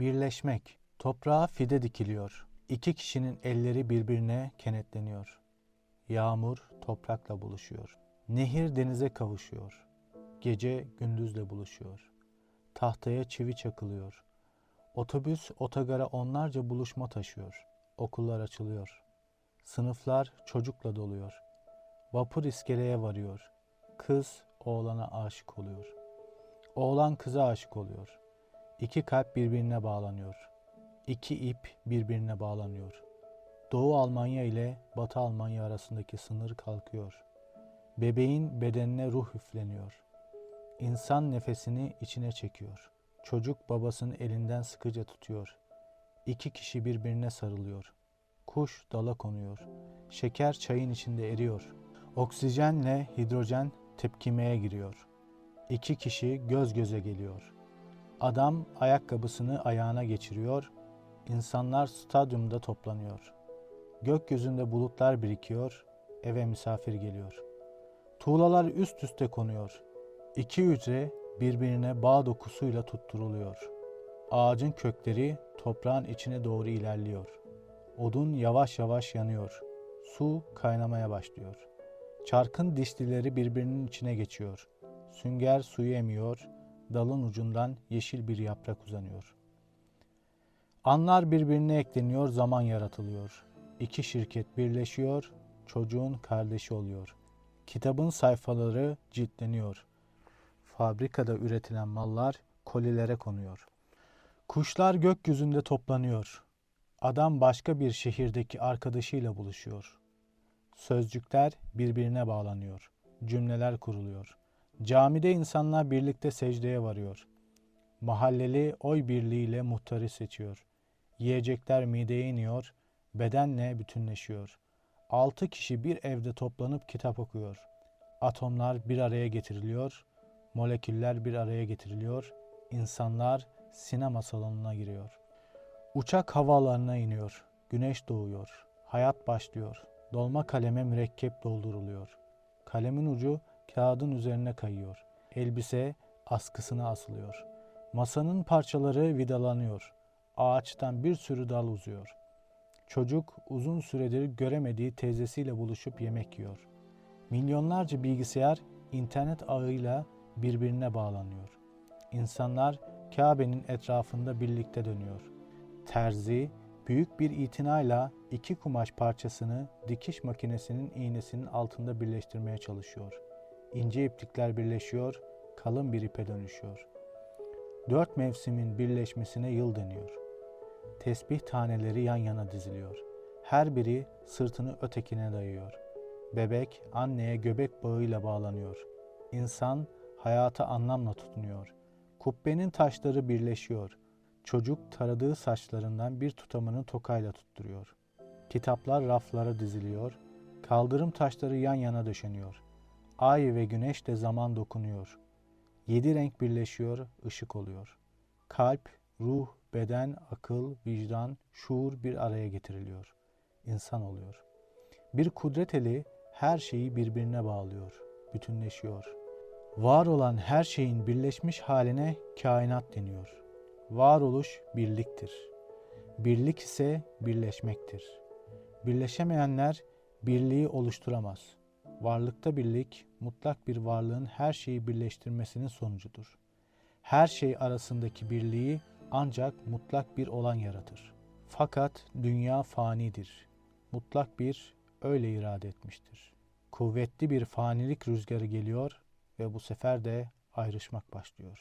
Birleşmek. Toprağa fide dikiliyor. İki kişinin elleri birbirine kenetleniyor. Yağmur toprakla buluşuyor. Nehir denize kavuşuyor. Gece gündüzle buluşuyor. Tahtaya çivi çakılıyor. Otobüs otogara onlarca buluşma taşıyor. Okullar açılıyor. Sınıflar çocukla doluyor. Vapur iskeleye varıyor. Kız oğlana aşık oluyor. Oğlan kıza aşık oluyor. İki kalp birbirine bağlanıyor. İki ip birbirine bağlanıyor. Doğu Almanya ile Batı Almanya arasındaki sınır kalkıyor. Bebeğin bedenine ruh üfleniyor. İnsan nefesini içine çekiyor. Çocuk babasının elinden sıkıca tutuyor. İki kişi birbirine sarılıyor. Kuş dala konuyor. Şeker çayın içinde eriyor. Oksijenle hidrojen tepkimeye giriyor. İki kişi göz göze geliyor. Adam ayakkabısını ayağına geçiriyor. İnsanlar stadyumda toplanıyor. Gökyüzünde bulutlar birikiyor. Eve misafir geliyor. Tuğlalar üst üste konuyor. İki hücre birbirine bağ dokusuyla tutturuluyor. Ağacın kökleri toprağın içine doğru ilerliyor. Odun yavaş yavaş yanıyor. Su kaynamaya başlıyor. Çarkın dişlileri birbirinin içine geçiyor. Sünger suyu emiyor. Dalın ucundan yeşil bir yaprak uzanıyor. Anlar birbirine ekleniyor, zaman yaratılıyor. İki şirket birleşiyor, çocuğun kardeşi oluyor. Kitabın sayfaları ciltleniyor. Fabrikada üretilen mallar kolilere konuyor. Kuşlar gökyüzünde toplanıyor. Adam başka bir şehirdeki arkadaşıyla buluşuyor. Sözcükler birbirine bağlanıyor. Cümleler kuruluyor. Camide insanlar birlikte secdeye varıyor. Mahalleli oy birliğiyle muhtarı seçiyor. Yiyecekler mideye iniyor, bedenle bütünleşiyor. Altı kişi bir evde toplanıp kitap okuyor. Atomlar bir araya getiriliyor, moleküller bir araya getiriliyor, insanlar sinema salonuna giriyor. Uçak havaalanına iniyor, güneş doğuyor, hayat başlıyor, dolma kaleme mürekkep dolduruluyor. Kalemin ucu kağıdın üzerine kayıyor. Elbise askısına asılıyor. Masanın parçaları vidalanıyor. Ağaçtan bir sürü dal uzuyor. Çocuk uzun süredir göremediği teyzesiyle buluşup yemek yiyor. Milyonlarca bilgisayar internet ağıyla birbirine bağlanıyor. İnsanlar Kabe'nin etrafında birlikte dönüyor. Terzi büyük bir itinayla iki kumaş parçasını dikiş makinesinin iğnesinin altında birleştirmeye çalışıyor. İnce iplikler birleşiyor, kalın bir ipe dönüşüyor. Dört mevsimin birleşmesine yıl deniyor. Tesbih taneleri yan yana diziliyor. Her biri sırtını ötekine dayıyor. Bebek anneye göbek bağıyla bağlanıyor. İnsan hayata anlamla tutunuyor. Kubbenin taşları birleşiyor. Çocuk taradığı saçlarından bir tutamını tokayla tutturuyor. Kitaplar raflara diziliyor. Kaldırım taşları yan yana döşeniyor. Ay ve güneş de zaman dokunuyor. Yedi renk birleşiyor, ışık oluyor. Kalp, ruh, beden, akıl, vicdan, şuur bir araya getiriliyor. İnsan oluyor. Bir kudret eli her şeyi birbirine bağlıyor, bütünleşiyor. Var olan her şeyin birleşmiş haline kainat deniyor. Varoluş birliktir. Birlik ise birleşmektir. Birleşemeyenler birliği oluşturamaz. Varlıkta birlik, mutlak bir varlığın her şeyi birleştirmesinin sonucudur. Her şey arasındaki birliği ancak mutlak bir olan yaratır. Fakat dünya fanidir. Mutlak bir öyle irade etmiştir. Kuvvetli bir fanilik rüzgarı geliyor ve bu sefer de ayrışmak başlıyor.